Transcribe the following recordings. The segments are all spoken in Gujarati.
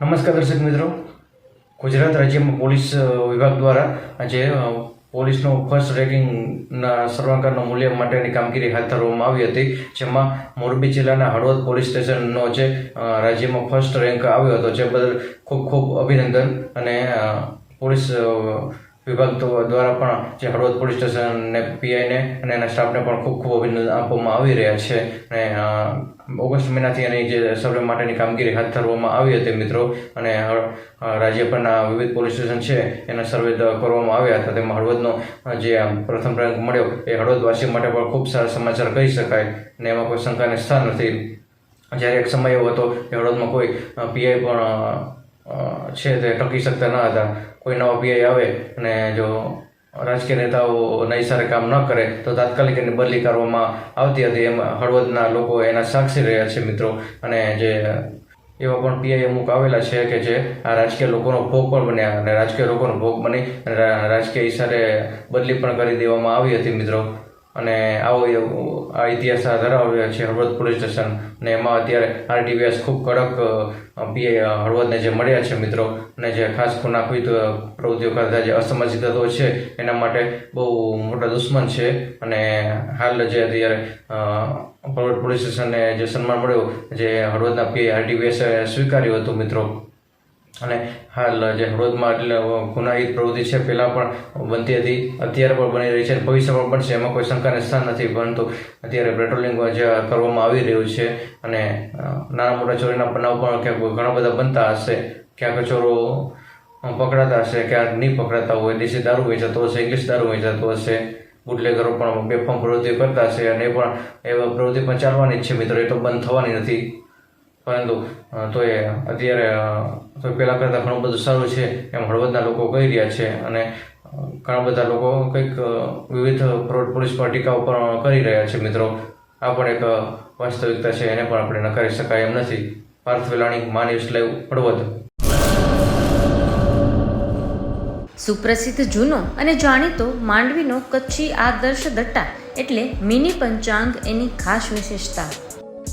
નમસ્કાર દર્શક મિત્રો. ગુજરાત રાજ્યમાં પોલીસ વિભાગ દ્વારા આજે પોલીસનો ફર્સ્ટ રેન્કિંગના સર્વાંકારનો મૂલ્ય માટેની કામગીરી હાથ ધરવામાં આવી હતી, જેમાં મોરબી જિલ્લાના હળવદ પોલીસ સ્ટેશનનો જે રાજ્યમાં ફર્સ્ટ રેન્ક આવ્યો હતો, જે બદલ ખૂબ ખૂબ અભિનંદન અને પોલીસ વિભાગ દ્વ- દ્વારા પણ જે હળવદ પોલીસ સ્ટેશનને પીઆઈને અને એના સ્ટાફને પણ ખૂબ ખૂબ અભિનંદન આપવામાં આવી રહ્યા છે. અને ઓગસ્ટ મહિનાથી એની જે સર્વે માટેની કામગીરી હાથ ધરવામાં આવી હતી મિત્રો, અને રાજ્ય પરના વિવિધ પોલીસ સ્ટેશન છે એના સર્વે કરવામાં આવ્યા હતા. તેમાં હળવદનો જે પ્રથમ રેન્ક મળ્યો એ હળવદવાસી માટે પણ ખૂબ સારા સમાચાર કહી શકાય. અને એમાં કોઈ શંકાને સ્થાન નથી. જ્યારે એક સમય એવો હતો કે હળવદમાં કોઈ પીઆઈ પણ છે તે ટકી શકતા ન હતા. કોઈ નવા પીઆઈ આવે અને જો રાજકીય નેતાઓ નૈસારે કામ ન કરે, તો તાત્કાલિક એની બદલી કરવામાં આવતી હતી. એમ હળવદના લોકો એના સાક્ષી રહ્યા છે મિત્રો. અને જે એવા પણ પીઆઈ અમુક આવેલા છે કે જે આ રાજકીય લોકોનો ભોગ પણ બન્યા અને રાજકીય લોકોનો ભોગ બની અને રાજકીય ઈશારે બદલી પણ કરી દેવામાં આવી હતી મિત્રો. અને આવો આ ઇતિહાસ ધરાવ્યો છે હળવદ પોલીસ સ્ટેશન અને એમાં અત્યારે આરટીવીએસ ખૂબ કડક પીએ હળવદને જે મળ્યા છે મિત્રો, અને જે ખાસ ખૂનાખુત પ્રવૃત્તિઓ કરતા જે અસામાજિક તત્વો છે, એના માટે બહુ મોટા દુશ્મન છે. અને હાલ જે અત્યારે હળવદ પોલીસ સ્ટેશનને જે સન્માન મળ્યું, જે હળવદના પીએ આરટીવીએસ સ્વીકાર્યું હતું મિત્રો. અને હાલ જે હળવદમાં એટલે ગુનાહિત પ્રવૃત્તિ છે પહેલાં પણ બનતી હતી. અત્યારે પણ બની રહી છે ભવિષ્યમાં પણ છે. એમાં કોઈ શંકાને સ્થાન નથી, પરંતુ અત્યારે પેટ્રોલિંગ જે કરવામાં આવી રહ્યું છે અને નાના મોટા ચોરીના બનાવ પણ ક્યાંક ઘણા બધા બનતા હશે. ક્યાંક ચોરો પકડાતા હશે, ક્યાંક નહીં પકડાતા હોય. દેશી દારૂ વેચાતો હશે ઇંગ્લિશ દારૂ વેચાતો હશે. બુટલેગરો પણ બેફામ પ્રવૃત્તિ કરતા હશે અને એ પણ, એવા પ્રવૃત્તિ પણ ચાલવાની જ છે મિત્રો. એ તો બંધ થવાની નથી. પરંતુ તોય અત્યારે તો પહેલાં કરતાં ઘણું બધું સારું છે એમ હળવદના લોકો કહી રહ્યા છે અને ઘણા બધા લોકો કંઈક વિવિધ પ્રો- પોલીસ પર ટીકાઓ પણ કરી રહ્યા છે મિત્રો. આ પણ એક વાસ્તવિકતા છે, એને પણ આપણે નકારી શકાય એમ નથી. પાર્થ વેલાણી મા ન્યૂઝ લાઈવ હળવદ સુપ્રસિદ્ધ જૂનો અને જાણીતો માંડવીનો કચ્છી આદર્શ દટ્ટા એટલે મિની પંચાંગ એની ખાસ વિશેષતા.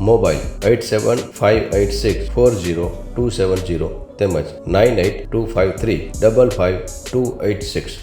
mobile eight seven five eight six four zero two seven zero તેમજ nine eight two five three double five two eight six